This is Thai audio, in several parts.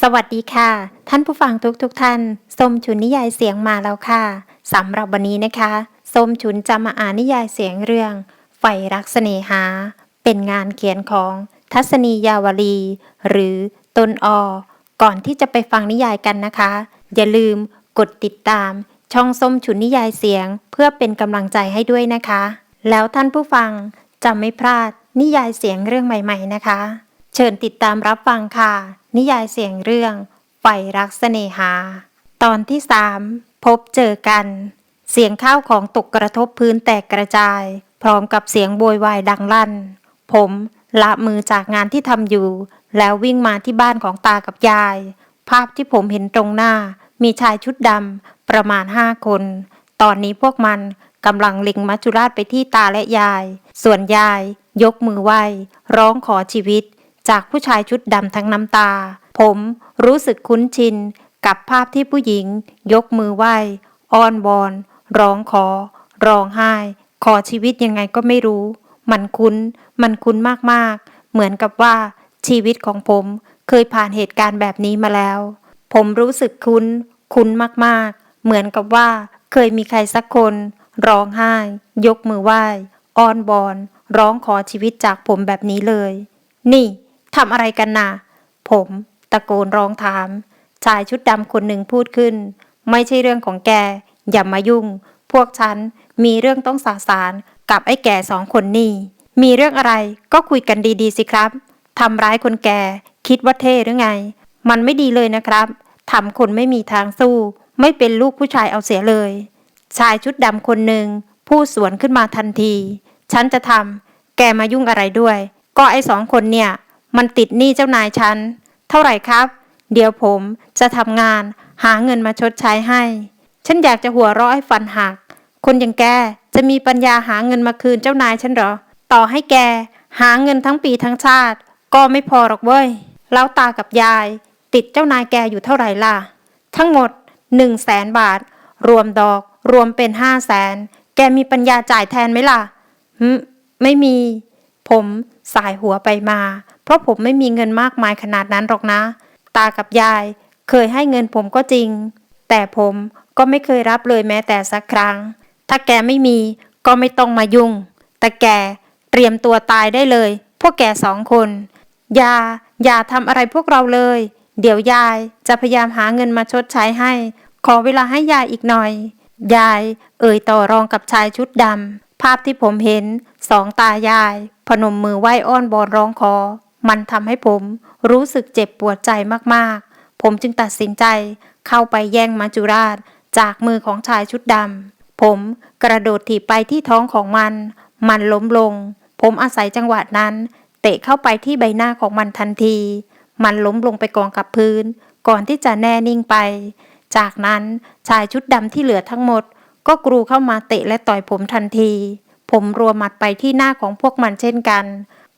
สวัสดีค่ะ ท่านผู้ฟังทุกทุกๆท่านส้มฉุนนิยายเสียงมาแล้วค่ะสำหรับวันนี้นะคะส้มฉุนจะมาอ่านนิยายเสียงเรื่อง ไฟรักเสน่หา เป็นงานเขียนของทัศนียาวลี หรือตนอ ก่อนที่จะไปฟังนิยายกันนะคะ อย่าลืมกดติดตาม ช่องส้มฉุนนิยายเสียง เพื่อเป็นกำลังใจให้ด้วยนะคะ แล้วท่านผู้ฟัง จะไม่พลาด นิยายเสียงเรื่องใหม่ๆนะคะ เชิญติดตามรับฟังค่ะ นิยายเสียงเรื่องไฟรักเสน่หา ตอนที่สามพบเจอกัน เสียงข้าวของตกกระทบพื้นแตกกระจาย พร้อมกับเสียงโวยวายดังลั่น ผมละมือจากงานที่ทำอยู่ แล้ววิ่งมาที่บ้านของตากับยาย ภาพที่ผมเห็นตรงหน้า มีชายชุดดำประมาณห้าคน ตอนนี้พวกมันกำลังเล็งมัจจุราชไปที่ตาและยาย ส่วนยายยกมือไหว้ ร้องขอชีวิต จากผู้ชายชุดดำทั้งน้ำตา ผมรู้สึกคุ้นชิน กับภาพที่ผู้หญิง ยกมือไหว้อ้อนวอน ร้องขอ ร้องไห้ ขอชีวิตยังไงก็ไม่รู้ มันคุ้น มันคุ้นมากๆ เหมือนกับว่าชีวิตของผมเคยผ่านเหตุการณ์แบบนี้มาแล้ว ผมรู้สึกคุ้น คุ้นมากๆ เหมือนกับว่าเคยมีใครสักคน ร้องไห้ ยกมือไหว้ อ้อนวอนร้องขอชีวิตจากผมแบบนี้เลย นี่ทำอะไรกันน่ะ ผมตะโกนร้องถาม ชายชุดดำคนหนึ่งพูดขึ้น ไม่ใช่เรื่องของแก อย่ามายุ่ง พวกฉันมีเรื่องต้องสาสารกับไอ้แก่สองคนนี่ มีเรื่องอะไรก็คุยกันดีๆสิครับทำร้ายคนแก่ คิดว่าเท่หรือไง มันไม่ดีเลยนะครับทำคนไม่มีทางสู้ ไม่เป็นลูกผู้ชายเอาเสียเลย ชายชุดดำคนหนึ่งพูดสวนขึ้นมาทันที ฉันจะทำแกมายุ่งอะไรด้วย ก็ไอ้สองคนเนี่ย มันติดหนี้เจ้านายฉัน เท่าไหร่ครับ เดี๋ยวผมจะทำงานหาเงินมาชดใช้ให้ ฉันอยากจะหัวเราะให้ฟันหัก คนอย่างแกจะมีปัญญาหาเงินมาคืนเจ้านายฉันหรอ ต่อให้แกหาเงินทั้งปีทั้งชาติ ก็ไม่พอหรอกเว้ย แล้วตากับยาย ติดเจ้านายแกอยู่เท่าไหร่ล่ะ ทั้งหมดหนึ่งแสนบาท รวมดอกรวมเป็นห้าแสน แกมีปัญญาจ่ายแทนไหมล่ะ ไม่มี ผมสายหัวไปมา เพราะผมไม่มีเงินมากมายขนาดนั้นหรอกนะ ตากับยาย เคยให้เงินผมก็จริง แต่ผมก็ไม่เคยรับเลยแม้แต่สักครั้ง ถ้าแกไม่มีก็ไม่ต้องมายุ่ง แต่แกเตรียมตัวตายได้เลย พวกแกสองคน อย่า อย่าทำอะไรพวกเราเลย เดี๋ยวยายจะพยายามหาเงินมาชดใช้ให้ ขอเวลาให้ยายอีกหน่อย ยายเอ่ยต่อรองกับชายชุดดำ ภาพที่ผมเห็นสองตายาย พนมมือไหว้อ้อนบอนร้องขอมันทำให้ผมรู้สึกเจ็บปวดใจมากๆ ผมจึงตัดสินใจเข้าไปแย่งมัจจุราชจากมือของชายชุดดำผมกระโดดถีบไปที่ท้องของมัน มันล้มลง ผมอาศัยจังหวะนั้น เตะเข้าไปที่ใบหน้าของมันทันที มันล้มลงไปกองกับพื้น ก่อนที่จะแน่นิ่งไป จากนั้นชายชุดดำที่เหลือทั้งหมด ก็กรูเข้ามาเตะและต่อยผมทันที ผมรัวหมัดไปที่หน้าของพวกมันเช่นกัน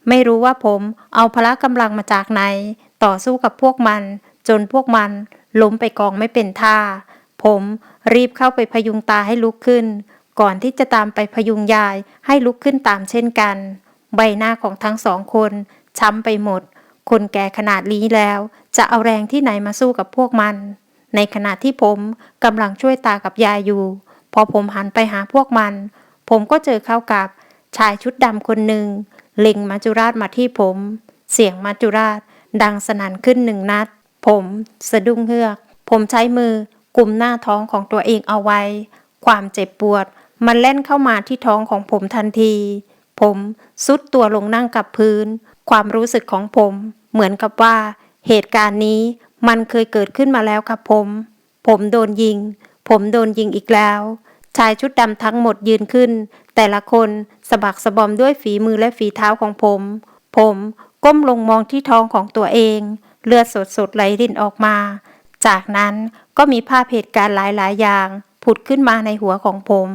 ไม่รู้ว่าผมเอาพละกำลังมาจากไหน ต่อสู้กับพวกมัน จนพวกมันล้มไปกองไม่เป็นท่า ผมรีบเข้าไปพยุงตาให้ลุกขึ้น ก่อนที่จะตามไปพยุงยายให้ลุกขึ้นตามเช่นกัน ใบหน้าของทั้งสองคนช้ำไปหมด คนแก่ขนาดนี้แล้ว จะเอาแรงที่ไหนมาสู้กับพวกมัน ในขณะที่ผมกำลังช่วยตากับยายอยู่ พอผมหันไปหาพวกมัน ผมก็เจอเข้ากับชายชุดดำคนหนึ่งเล็งมัจจุราชมาที่ผม เสียงมัจจุราช ดังสนั่นขึ้นหนึ่งนัด ผมสะดุ้งเฮือก ผมใช้มือกุมหน้าท้องของตัวเองเอาไว้ ความเจ็บปวด มันเล่นเข้ามาที่ท้องของผมทันที ผมซุดตัวลงนั่งกับพื้น ความรู้สึกของผม เหมือนกับว่า เหตุการณ์นี้มันเคยเกิดขึ้นมาแล้วครับผม ผมโดนยิง ผมโดนยิงอีกแล้ว ชายชุดดำทั้งหมดยืนขึ้น แต่ละคนสะบักสะบอมด้วยฝีมือและฝีเท้าของผม ผมก้มลงมองที่ท้องของตัวเอง เลือดสดๆไหลรินออกมา จากนั้นก็มีภาพเหตุการณ์หลายๆ อย่าง ผุดขึ้นมาในหัวของผม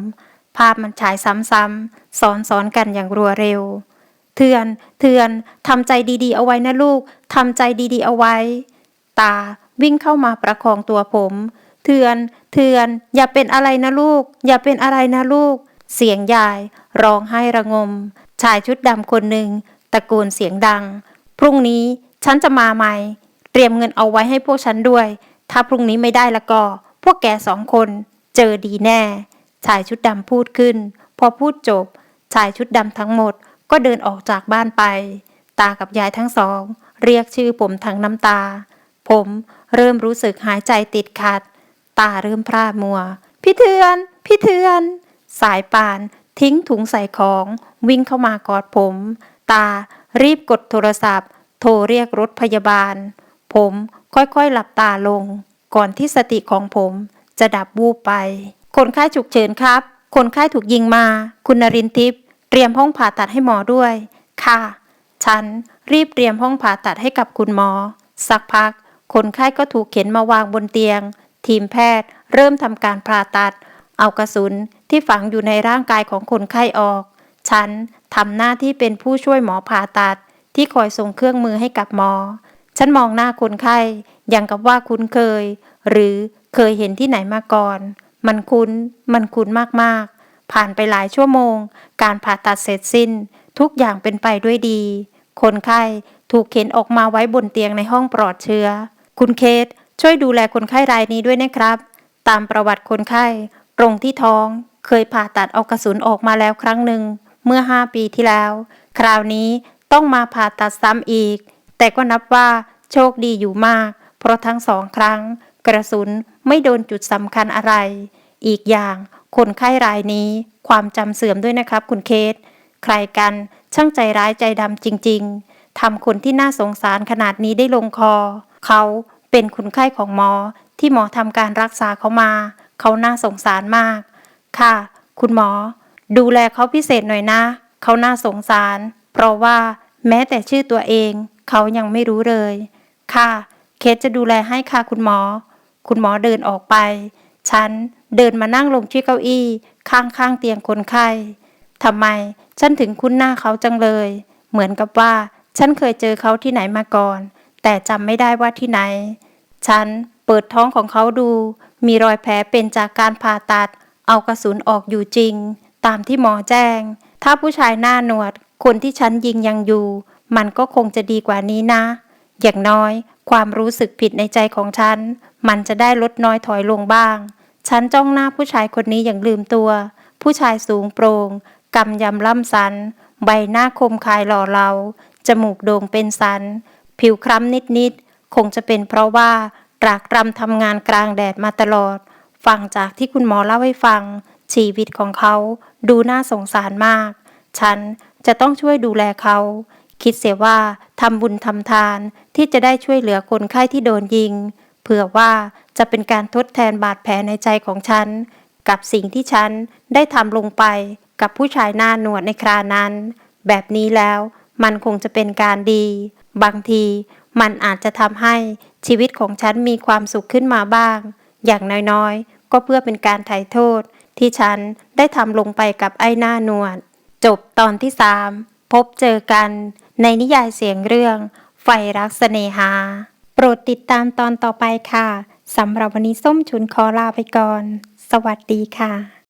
ภาพมันฉายซ้ำๆซ้อนๆกันอย่างรัวเร็วเทือน เทือน ทำใจดีๆ เอาไว้นะลูก ทำใจดีๆ เอาไว้ ตาวิ่งเข้ามาประคองตัวผม เทือนเทือน อย่าเป็นอะไรนะลูก อย่าเป็นอะไรนะลูก เสียงยาย ร้องไห้ระงมชชายชุดดำคนหนึ่งตะโกนเสียงดัง พรุ่งนี้ฉันจะมาใหม่ เตรียมเงินเอาไว้ให้พวกฉันด้วย ถ้าพรุ่งนี้ไม่ได้แล้วก็ พวกแกสองคน เจอดีแน่ ชายชุดดำพูดขึ้น พอพูดจบ ชายชุดดำทั้งหมดก็เดินออกจากบ้านไป ตากับยายทั้งสอง เรียกชื่อผมทั้งน้ำตา ผมเริ่มรู้สึกหายใจติดขัด ตาเริ่มพร่ามัว พี่เทือน พี่เทือน สายป่านทิ้งถุงใส่ของ วิ่งเข้ามากอดผม ตารีบกดโทรศัพท์ โทรเรียกรถพยาบาล ผมค่อยๆหลับตาลง ก่อนที่สติของผมจะดับวูบไป คนไข้ฉุกเฉินครับ คนไข้ถูกยิงมา คุณนรินทิพย์เตรียมห้องผ่าตัดให้หมอด้วย ค่ะ ฉันรีบเตรียมห้องผ่าตัดให้กับคุณหมอ สักพัก คนไข้ก็ถูกเข็นมาวางบนเตียง ทีมแพทย์เริ่มทำการผ่าตัด เอากระสุนที่ฝังอยู่ในร่างกายของคนไข้ออก ฉันทำหน้าที่เป็นผู้ช่วยหมอผ่าตัด ที่คอยส่งเครื่องมือให้กับหมอ ฉันมองหน้าคนไข้อย่างกับว่าคุ้นเคย หรือเคยเห็นที่ไหนมาก่อน มันคุ้น มันคุ้นมากๆ ผ่านไปหลายชั่วโมง การผ่าตัดเสร็จสิ้น ทุกอย่างเป็นไปด้วยดี คนไข้ถูกเข็นออกมาไว้บนเตียงในห้องปลอดเชื้อ คุณเคส ช่วยดูแลคนไข้รายนี้ด้วยนะครับ ตามประวัติคนไข้ ตรงที่ท้อง เคยผ่าตัดเอากระสุนออกมาแล้วครั้งหนึ่ง เมื่อ 5 ปีที่แล้ว คราวนี้ต้องมาผ่าตัดซ้ำอีก แต่ก็นับว่าโชคดีอยู่มาก เพราะทั้งสองครั้ง กระสุนไม่โดนจุดสำคัญอะไร อีกอย่างคนไข้รายนี้ความจำเสื่อมด้วยนะครับคุณเคส ใครกันช่างใจร้ายใจดำจริง ๆทำคนที่น่าสงสารขนาดนี้ได้ลงคอ เขา เป็นคนไข้ของหมอที่หมอทำการรักษาเขามา เขาน่าสงสารมาก ค่ะ คุณหมอ ดูแลเขาพิเศษหน่อยนะ เขาน่าสงสาร เพราะว่าแม้แต่ชื่อตัวเอง เขายังไม่รู้เลย ค่ะ เคสจะดูแลให้ค่ะคุณหมอ คุณหมอเดินออกไป ฉันเดินมานั่งลงที่เก้าอี้ ข้างๆเตียงคนไข้ทำไม ฉันถึงคุ้นหน้าเขาจังเลย เหมือนกับว่า ฉันเคยเจอเขาที่ไหนมาก่อน แต่จำไม่ได้ว่าที่ไหน ฉันเปิดท้องของเขาดู มีรอยแผลเป็นจากการผ่าตัด เอากระสุนออกอยู่จริง ตามที่หมอแจ้ง ถ้าผู้ชายหน้าหนวด คนที่ฉันยิงยังอยู่ มันก็คงจะดีกว่านี้นะ อย่างน้อย ความรู้สึกผิดในใจของฉัน มันจะได้ลดน้อยถอยลงบ้าง ฉันจ้องหน้าผู้ชายคนนี้อย่างลืมตัว ผู้ชายสูงโปร่งกำยำล่ำสัน ใบหน้าคมคายหล่อเหลาจมูกโด่งเป็นสัน ผิวคล้ำนิดๆ คงจะเป็นเพราะว่าตรากตรำทำงานกลางแดดมาตลอด ฟังจากที่คุณหมอเล่าให้ฟัง ชีวิตของเขาดูน่าสงสารมาก ฉันจะต้องช่วยดูแลเขา คิดเสียว่าทำบุญทำทานที่จะได้ช่วยเหลือคนไข้ที่โดนยิง เผื่อว่าจะเป็นการทดแทนบาดแผลในใจของฉัน กับสิ่งที่ฉันได้ทำลงไปกับผู้ชายหน้าหนวดในครานั้น แบบนี้แล้วมันคงจะเป็นการดี บางทีมันอาจจะทำให้ชีวิตของฉันมีความสุขขึ้นมาบ้าง อย่างน้อยๆ ก็เพื่อเป็นการไถ่โทษ ที่ฉันได้ทำลงไปกับไอ้หน้านวด จบตอนที่สามพบเจอกันในนิยายเสียงเรื่อง ไฟรักเสน่หา โปรดติดตามตอนต่อไปค่ะสำหรับวันนี้ส้มฉุนขอลาไปก่อน สวัสดีค่ะ